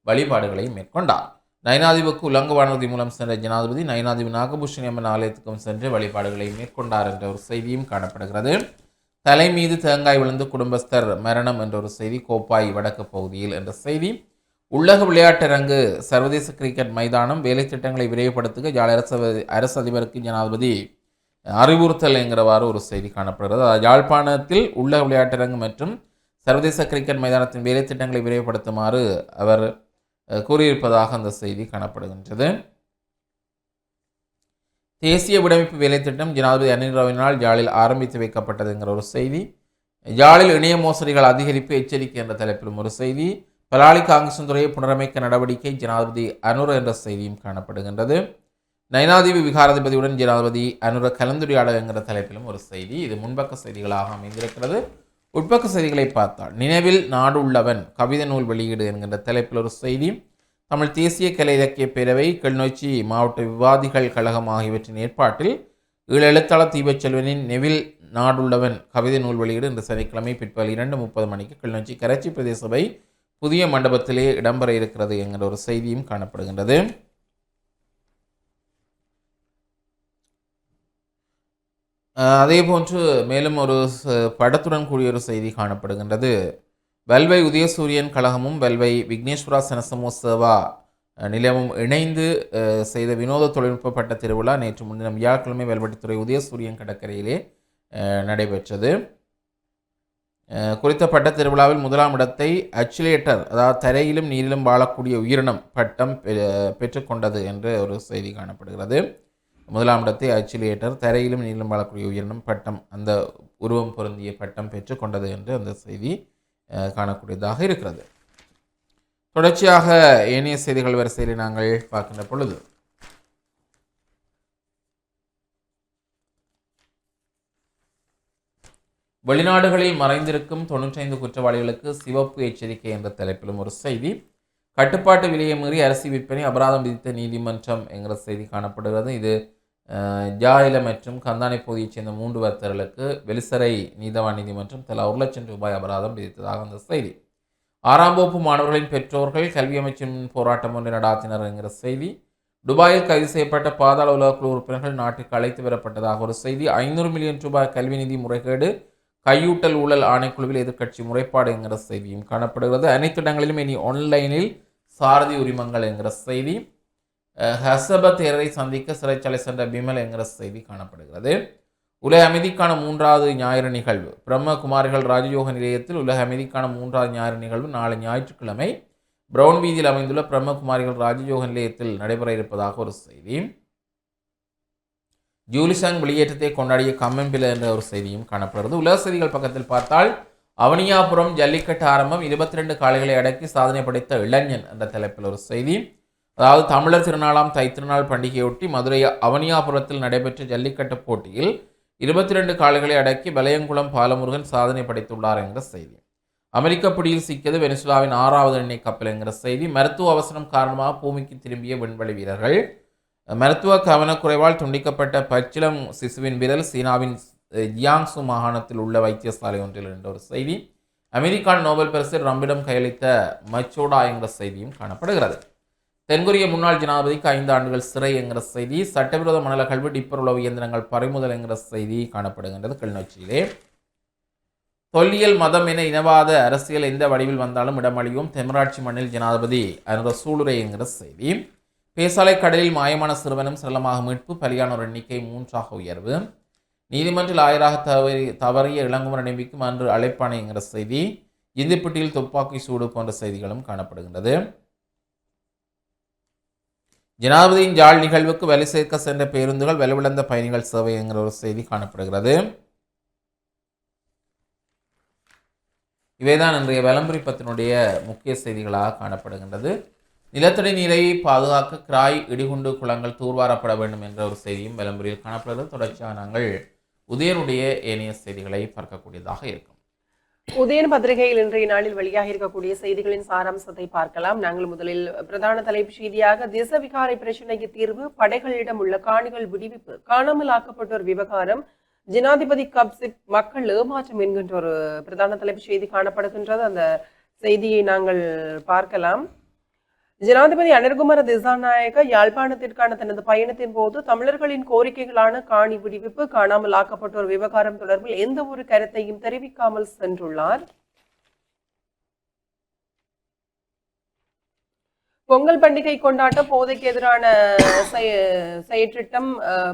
வழிபாடுகளை மேற்கொண்டார். நயனாதிபுக்கு உலங்கு வானூர்தி மூலம் சென்ற ஜனாதிபதி நயனாதிபதி நாகபூஷணி அம்மன் ஆலயத்துக்கும் சென்று வழிபாடுகளை மேற்கொண்டார் என்ற ஒரு செய்தியும் காணப்படுகிறது. தலை மீது தேங்காய் விழுந்து குடும்பஸ்தர் மரணம் என்ற ஒரு செய்தி கோப்பாய் வடக்கு பகுதியில் என்ற செய்தி. உள்ளக விளையாட்டரங்கு சர்வதேச கிரிக்கெட் மைதானம் வேலை திட்டங்களை விரைவுபடுத்துக யாழ் அரசு அரசு அதிபருக்கு ஜனாதிபதி அறிவுறுத்தல் என்கிறவாறு ஒரு செய்தி காணப்படுகிறது. யாழ்ப்பாணத்தில் உள்ளக விளையாட்டரங்கு மற்றும் சர்வதேச கிரிக்கெட் மைதானத்தின் வேலை திட்டங்களை விரைவுபடுத்துமாறு அவர் கூறியிருப்பதாக அந்த செய்தி காணப்படுகின்றது. தேசிய விடமைப்பு வேலைத்திட்டம் ஜனாதிபதி அனில் ராவினால் யாழில் ஆரம்பித்து வைக்கப்பட்டதுங்கிற ஒரு செய்தி. யாழில் இணைய மோசடிகள் அதிகரிப்பு எச்சரிக்கை என்ற தலைப்பிலும் ஒரு செய்தி. பலாலி காங்கிரஸ் துறையை புனரமைக்க நடவடிக்கை ஜனாதிபதி அனுர என்ற செய்தியும் காணப்படுகின்றது. நயனாதேவி விகாராதிபதியுடன் ஜனாதிபதி அனுர கலந்துரையாடல் என்கிற தலைப்பிலும் ஒரு செய்தி. இது முன்பக்க செய்திகளாக அமைந்திருக்கிறது. உட்பக்க செய்திகளை பார்த்தால் நினைவில் நாடு உள்ளவன் கவிதை நூல் வெளியீடு என்கின்ற தலைப்பில் ஒரு செய்தி. தமிழ் தேசிய கலை இலக்கிய பேரவை கிளிநொச்சி மாவட்ட விவாதிகள் கழகம் ஆகியவற்றின் ஏற்பாட்டில் ஈழ எழுத்தாளர் தீபச்செல்வனின் நெவில் நாடுள்ளவன் கவிதை நூல் வெளியீடு இன்று சனிக்கிழமை பிற்பகல் இரண்டு முப்பது மணிக்கு கிளிநொச்சி கரைச்சி பிரதேச சபை புதிய மண்டபத்திலே இடம்பெற இருக்கிறது என்கிற ஒரு செய்தியும் காணப்படுகின்றது. அதே போன்று மேலும் ஒரு படத்துடன் கூடிய ஒரு செய்தி காணப்படுகின்றது. வெல்வை உதயசூரியன் கழகமும் வெல்வை விக்னேஸ்வரா சனசமோ சேவா நிலையமும் இணைந்து செய்த வினோத தொழில்நுட்ப பட்ட திருவிழா நேற்று முன்தினம் வியாழக்கிழமை வெல்வெட்டித்துறை உதயசூரியன் கடற்கரையிலே நடைபெற்றது. குறித்த பட்ட திருவிழாவில் முதலாம் இடத்தை அச்சிலேட்டர் அதாவது தரையிலும் நீரிலும் வாழக்கூடிய உயிரினம் பட்டம் பெ- பெற்றுக்கொண்டது என்று ஒரு செய்தி காணப்படுகிறது. முதலாம் இடத்தை அச்சிலேட்டர் தரையிலும் நீளம் வாழக்கூடிய உயிரினம் பட்டம் அந்த உருவம் பொருந்திய பட்டம் பெற்றுக்கொண்டது என்று அந்த செய்தி காணக்கூடியதாக இருக்கிறது. தொடர்ச்சியாக ஏனைய செய்திகள் வரிசையில் நாங்கள் பார்க்கின்ற பொழுது வெளிநாடுகளில் மறைந்திருக்கும் தொண்ணூற்றைந்து குற்றவாளிகளுக்கு சிவப்பு எச்சரிக்கை என்ற தலைப்பிலும் ஒரு செய்தி கட்டுப்பாட்டு விலையை மீறி அரிசி விற்பனை அபராதம் விதித்த நீதிமன்றம் என்கிற செய்தி காணப்படுகிறது. இது ஜாயில மற்றும் கந்தானை பகுதியைச் சேர்ந்த மூன்று வர்த்தகர்களுக்கு வெளிசரை நீதவான் நீதிமன்றம் தலா ஒரு லட்சம் ரூபாய் அபராதம் விதித்ததாக அந்த செய்தி. ஆறாம் வகுப்பு மாணவர்களின் பெற்றோர்கள் கல்வி அமைச்சின் போராட்டம் ஒன்றை நடாத்தினர் என்கிற செய்தி. துபாயில் கைது செய்யப்பட்ட பாதாள உலகக்குழு உறுப்பினர்கள் நாட்டுக்கு அழைத்து வரப்பட்டதாக ஒரு செய்தி. ஐநூறு மில்லியன் ரூபாய் கல்வி நிதி முறைகேடு கையூட்டல் ஊழல் ஆணைக்குழுவில் எதிர்க்கட்சி முறைப்பாடு என்கிற செய்தியும் காணப்படுகிறது. அனைத்து இடங்களிலும் இனி ஆன்லைனில் சாரதி உரிமங்கள் என்கிற செய்தி. ஹசப தேரரை சந்திக்க சிறைச்சாலை சென்ற பிமல் என்கிற செய்தி காணப்படுகிறது. உலக அமைதிக்கான மூன்றாவது ஞாயிறு நிகழ்வு. பிரம்மகுமாரிகள் ராஜயோக நிலையத்தில் உலக அமைதிக்கான மூன்றாவது ஞாயிறு நிகழ்வு நாளை ஞாயிற்றுக்கிழமை பிரவுன் வீதியில் அமைந்துள்ள பிரம்மகுமாரிகள் ராஜயோக நிலையத்தில் நடைபெற இருப்பதாக ஒரு செய்தி. ஜூலிசாங் வெளியேற்றத்தை கொண்டாடிய கம்மம்பில என்ற ஒரு செய்தியும் காணப்படுகிறது. உலக செய்திகள் பக்கத்தில் பார்த்தால் அவனியாபுரம் ஜல்லிக்கட்டு ஆரம்பம் இருபத்தி ரெண்டு காளைகளை அடக்கி சாதனை படைத்த இளைஞன் என்ற தலைப்பில் ஒரு செய்தி. அதாவது தமிழர் திருநாளாம் தைத்திருநாள் பண்டிகையொட்டி மதுரை அவனியாபுரத்தில் நடைபெற்ற ஜல்லிக்கட்டு போட்டியில் இருபத்தி ரெண்டு கால்களை அடக்கி வலையங்குளம் பாலமுருகன் சாதனை படைத்துள்ளார் என்கிற செய்தி. அமெரிக்க பிடியில் சிக்கியது வெனிசுலாவின் ஆறாவது எண்ணெய் கப்பல் என்கிற செய்தி. மருத்துவ அவசரம் காரணமாக பூமிக்கு திரும்பிய விண்வெளி வீரர்கள் மருத்துவ கவனக்குறைவால் துண்டிக்கப்பட்ட பச்சிலம் சிசுவின் விரல் சீனாவின் ஜியாங்சு மாகாணத்தில் உள்ள வைத்தியசாலை ஒன்றில் என்ற ஒரு செய்தி. அமெரிக்கா நோபல் பரிசு ரம்பிடம் கையளித்த மச்சோடா என்ற செய்தியும் காணப்படுகிறது. தென்கொரிய முன்னாள் ஜனாதிபதிக்கு ஐந்து ஆண்டுகள் சிறை என்கிற செய்தி சட்டவிரோத மணல கல்வி டிப்பர் உளவு இயந்திரங்கள் பறிமுதல் என்கிற செய்தி காணப்படுகின்றது கிளிநொச்சியிலே. தொல்லியல் மதம் என இனவாத அரசியல் எந்த வடிவில் வந்தாலும் இடமளியும் தெமராட்சி மண்ணில் ஜனாதிபதி என்ற சூளுரை என்கிற செய்தி. பேசாலை கடலில் மாயமான சிறுவனும் சரளமாக மீட்பு பலியானோர் எண்ணிக்கை மூன்றாக உயர்வு. நீதிமன்றில் ஆயராக தவறி தவறிய இளங்குமர் எம்பிக்கும் அன்று அழைப்பானை என்கிற செய்தி இந்திப்பட்டியில் துப்பாக்கி சூடு போன்ற செய்திகளும் காணப்படுகின்றது. ஜனாதிபதியின் ஜாழ் நிகழ்வுக்கு வேலை சேர்க்க சென்ற பேருந்துகள் வலுவிழந்த பயணிகள் சேவை என்கிற ஒரு செய்தி காணப்படுகிறது. இவைதான் இன்றைய விளம்பரி பத்தினுடைய முக்கிய செய்திகளாக காணப்படுகின்றது. நிலத்தடி நீரை பாதுகாக்க கிராய் இடிகுண்டு குளங்கள் தூர்வாரப்பட வேண்டும் என்ற ஒரு செய்தியும் விளம்பரியில் காணப்படுகிறது. தொடர்ச்சியாக நாங்கள் உதயனுடைய ஏனைய செய்திகளை பார்க்கக்கூடியதாக இருக்கும். உதயன் பத்திரிகையில் இன்றைய நாளில் வெளியாக இருக்கக்கூடிய செய்திகளின் சாராம்சத்தை பார்க்கலாம். நாங்கள் முதலில் பிரதான தலைப்பு செய்தியாக திசவிகாரை பிரச்சினைக்கு தீர்வு படைகளிடம் உள்ள காணிகள் விடுவிப்பு காணாமல் ஆக்கப்பட்டோர் விவகாரம் ஜனாதிபதி கப்சிப் மக்கள் ஏமாற்றம் என்கின்ற ஒரு பிரதான தலைப்பு செய்தி காணப்படுகின்றது. அந்த செய்தியை நாங்கள் பார்க்கலாம். ஜனாதிபதி அனிர்குமார திசாநாயக யாழ்ப்பாணத்திற்கான தனது பயணத்தின் போது தமிழர்களின் கோரிக்கைகளான காணி விடுவிப்பு காணாமல் ஆக்கப்பட்டோர் விவகாரம் தொடர்பில் எந்த ஒரு கருத்தையும் தெரிவிக்காமல் சென்றுள்ளார். பொங்கல் பண்டிகை கொண்டாட்டம் போதைக்கு எதிரான செய- செயற்றிட்டம்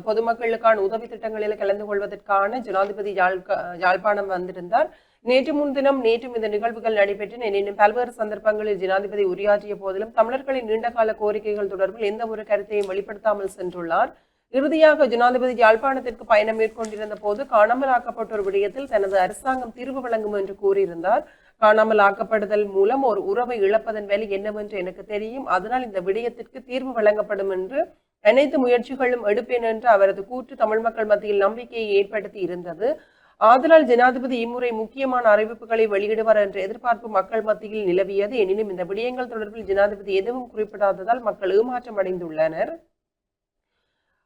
பொதுமக்களுக்கான உதவி திட்டங்களில் கலந்து கொள்வதற்கான ஜனாதிபதி யாழ் யாழ்ப்பாணம் வந்திருந்தார். நேற்று முன்தினம் நேற்றும் இந்த நிகழ்வுகள் நடைபெற்றன. எனினும் பல்வேறு சந்தர்ப்பங்களில் ஜனாதிபதி உரையாற்றிய போதிலும் தமிழர்களின் நீண்டகால கோரிக்கைகள் தொடர்பில் எந்த ஒரு கருத்தையும் வெளிப்படுத்தாமல் சென்றுள்ளார். இறுதியாக ஜனாதிபதி யாழ்ப்பாணத்திற்கு பயணம் மேற்கொண்டிருந்த போது காணாமல் ஆக்கப்பட்டோர் விடயத்தில் தனது அரசாங்கம் தீர்வு வழங்கும் என்று கூறியிருந்தார். காணாமல் ஆக்கப்படுதல் மூலம் ஒரு உறவை இழப்பதன் வேலை என்னவென்று எனக்கு தெரியும். அதனால் இந்த விடயத்திற்கு தீர்வு வழங்கப்படும் என்று அனைத்து முயற்சிகளும் எடுப்பேன் என்று அவரது கூற்று தமிழ் மக்கள் மத்தியில் நம்பிக்கையை ஏற்படுத்தி இருந்தது. ஆதலால் ஜனாதிபதி இம்முறை முக்கியமான அறிவிப்புகளை வெளியிடுவார் என்ற எதிர்பார்ப்பு மக்கள் மத்தியில் நிலவியது. எனினும் இந்த விடயங்கள் தொடர்பில் ஜனாதிபதி எதுவும் குறிப்பிடாததால் மக்கள் ஏமாற்றம் அடைந்துள்ளனர்.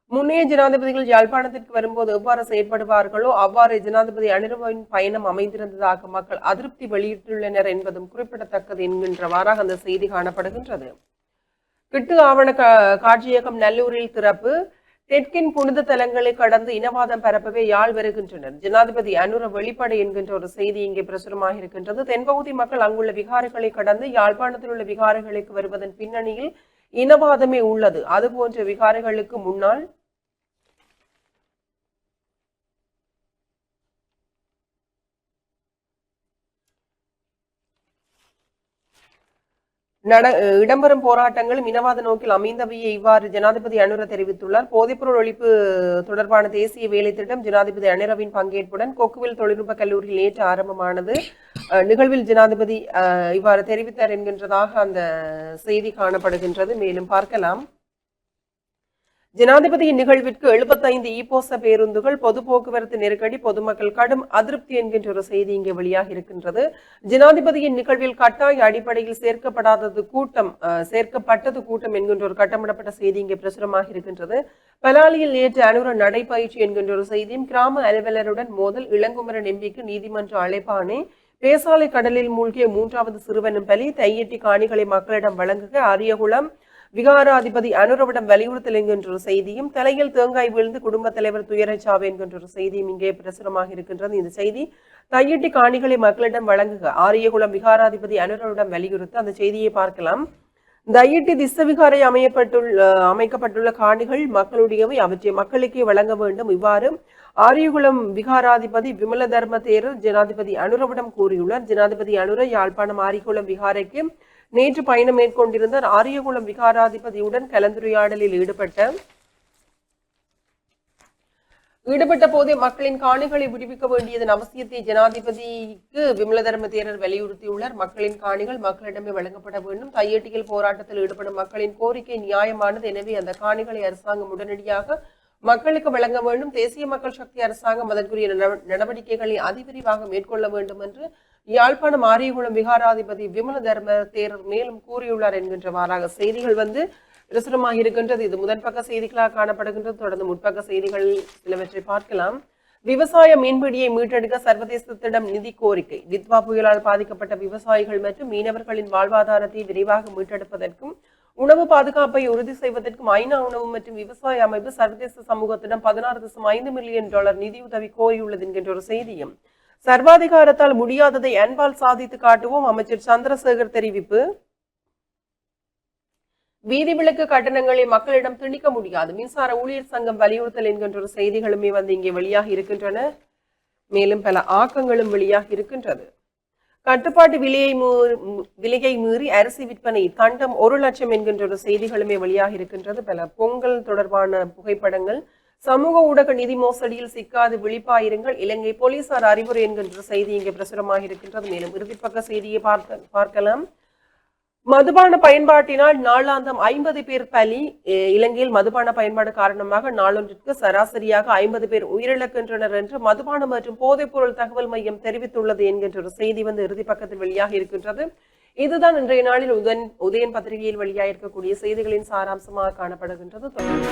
முன்னைய ஜனாதிபதிகள் யாழ்ப்பாணத்திற்கு வரும்போது எவ்வாறு செயற்படுவார்களோ அவ்வாறு ஜனாதிபதி அனிருவின் பயணம் அமைந்திருந்ததாக மக்கள் அதிருப்தி வெளியிட்டுள்ளனர் என்பதும் குறிப்பிடத்தக்கது என்கின்றவாறாக அந்த செய்தி காணப்படுகின்றது. கிட்டு ஆவண கா- காட்சியகம் நல்லூரில் திறப்பு. தெற்கின் புனித தலங்களை கடந்து இனவாதம் பரப்பவே யாழ் வருகின்றனர். ஜனாதிபதி அனுர வெளிப்படை என்கின்ற ஒரு செய்தி இங்கே பிரசுரமாக இருக்கின்றது. தென்பகுதி மக்கள் அங்குள்ள விகாரங்களை கடந்து யாழ்ப்பாணத்தில் உள்ள விகாரங்களுக்கு வருவதன் பின்னணியில் இனவாதமே உள்ளது. அதுபோன்ற விகாரங்களுக்கு முன்னால் நட இடம்பெறும் போராட்டங்களும் இனவாத நோக்கில் அமைந்தவையே இவ்வாறு ஜனாதிபதி அனுர தெரிவித்துள்ளார். போதைப்பொருள் ஒழிப்பு தொடர்பான தேசிய வேலை திட்டம் ஜனாதிபதி அனுரவின் பங்கேற்புடன் கொக்குவில் தொழில்நுட்ப கல்லூரியில் நேற்று ஆரம்பமானது. அஹ், நிகழ்வில் ஜனாதிபதி அஹ், இவ்வாறு தெரிவித்தார் என்கின்றதாக அந்த செய்தி காணப்படுகின்றது. மேலும் பார்க்கலாம். ஜனாதிபதியின் நிகழ்விற்கு எழுபத்தைந்து ஈபோச பேருந்துகள் பொது போக்குவரத்து நெருக்கடி பொதுமக்கள் கடும் அதிருப்தி என்கின்ற ஒரு செய்தி இங்கே வெளியாக இருக்கின்றது. ஜனாதிபதியின் நிகழ்வில் கட்டாய அடிப்படையில் சேர்க்கப்படாதது கூட்டம் சேர்க்கப்பட்டது கூட்டம் என்கின்ற ஒரு கட்டமிடப்பட்ட செய்தி இங்கே பிரசுரமாக இருக்கின்றது. பலாலியில் நேற்று அனுர நடைபயிற்சி என்கின்ற ஒரு செய்தியும் கிராம அலுவலருடன் மோதல் இளங்குமரன் எம்பிக்கு நீதிமன்ற அழைப்பானே பேசாலை கடலில் மூழ்கிய மூன்றாவது சிறுவனும் பலி தையெட்டி காணிகளை மக்களிடம் வழங்குக அரியகுளம் விகாராதிபதி அனுரவிடம் வலியுறுத்தல் என்கின்ற ஒரு செய்தியும் தலையில் தேங்காய் விழுந்து குடும்ப தலைவர் துயரச்சாவு என்கின்ற ஒரு செய்தியும் இங்கே பிரசுரமாக இருக்கின்றது. இந்த செய்தி தையிட்டி காணிகளை மக்களிடம் வழங்குக. ஆரியகுளம் விகாராதிபதி அனுரவிடம் வலியுறுத்த அந்த செய்தியை பார்க்கலாம். தையிட்டி திஸ்ஸவிகாரை அமையப்பட்டுள்ள அமைக்கப்பட்டுள்ள காணிகள் மக்களுடையவை. அவற்றை மக்களுக்கே வழங்க வேண்டும். இவ்வாறு ஆரியகுளம் விகாராதிபதி விமல தர்ம தேரர் ஜனாதிபதி அனுரவிடம் கூறியுள்ளார். ஜனாதிபதி அனுர யாழ்ப்பாணம் ஆரியகுளம் விகாரைக்கு நேற்று பயணம் மேற்கொண்டிருந்த ஆரியகுளம் விகாராதிபதியுடன் கலந்துரையாடலில் ஈடுபட்ட ஈடுபட்ட போதே மக்களின் காணிகளை விடுவிக்க வேண்டியதன் அவசியத்தை ஜனாதிபதிக்கு விமலதர்ம தேரர் வலியுறுத்தியுள்ளார். மக்களின் காணிகள் மக்களிடமே வழங்கப்பட வேண்டும். தையட்டியில் போராட்டத்தில் ஈடுபடும் மக்களின் கோரிக்கை நியாயமானது. எனவே அந்த காணிகளை அரசாங்கம் உடனடியாக மக்களுக்கு வழங்க வேண்டும். தேசிய மக்கள் சக்தி அரசாங்கம் அதற்குரிய நடவடிக்கைகளை அதிவிரிவாக மேற்கொள்ள வேண்டும் என்று யாழ்ப்பாணம் ஆரியகுளம் விகாராதிபதி விமல தர்ம தேரர் மேலும் கூறியுள்ளார் என்கின்றவாறாக செய்திகள் வந்து பிரசுரமாக இருக்கின்றது. இது முதல் பக்க செய்திகளாக காணப்படுகின்றது. தொடர்ந்து முற்பக்க செய்திகள் சிலவற்றை பார்க்கலாம். விவசாய மீன்பிடியை மீட்டெடுக்க சர்வதேசத்திடம் நிதி கோரிக்கை. வித்வா புயலால் பாதிக்கப்பட்ட விவசாயிகள் மற்றும் மீனவர்களின் வாழ்வாதாரத்தை விரைவாக மீட்டெடுப்பதற்கும் உணவு பாதுகாப்பை உறுதி செய்வதற்கும் ஐநா உணவு மற்றும் விவசாய அமைப்பு சர்வதேச சமூகத்திடம் பதினாறு தசம் ஐந்து மில்லியன் டாலர் நிதியுதவி கோரியுள்ளது என்கின்ற ஒரு செய்தியும் சர்வாதிகாரத்தால் முடியாததை அன்பால் சாதித்து காட்டுவோம் அமைச்சர் சந்திரசேகர் தெரிவிப்பு. வீதி விளக்கு கட்டணங்களை மக்களிடம் திணிக்க முடியாது. மின்சார ஊழியர் சங்கம் வலியுறுத்தல் என்கின்ற ஒரு செய்திகளுமே வந்து இங்கே வெளியாக இருக்கின்றன. மேலும் பல ஆக்கங்களும் வெளியாக இருக்கின்றது. கட்டுப்பாட்டு விலையை விலையை மீறி அரிசி விற்பனை தண்டம் ஒரு லட்சம் என்கின்ற ஒரு செய்திகளுமே வெளியாக இருக்கின்றது. பல பொங்கல் தொடர்பான புகைப்படங்கள் சமூக ஊடக நிதி மோசடியில் சிக்காது விழிப்பாயிருங்கள். இலங்கை போலீசார் அறிவுரை என்கின்ற செய்தி இங்கே பிரசுரமாக இருக்கின்றது. மேலும் இறுதிப்பக்க செய்தியை பார்க்க பார்க்கலாம். மதுபான பயன்பாட்டினால் நாளாந்தம் ஐம்பது பேர் பலி. இலங்கையில் மதுபான பயன்பாடு காரணமாக நாளொன்றிற்கு சராசரியாக ஐம்பது பேர் உயிரிழக்கின்றனர் என்று மதுபான மற்றும் போதைப்பொருள் தகவல் மையம் தெரிவித்துள்ளது என்கின்ற ஒரு செய்தி வந்து இறுதி பக்கத்தில் வெளியாக இருக்கின்றது. இதுதான் இன்றைய நாளில் உதயன் உதயன் பத்திரிகையில் வெளியாக இருக்கக்கூடிய செய்திகளின் சாராம்சமாக காணப்படுகின்றது. தொடர்ந்து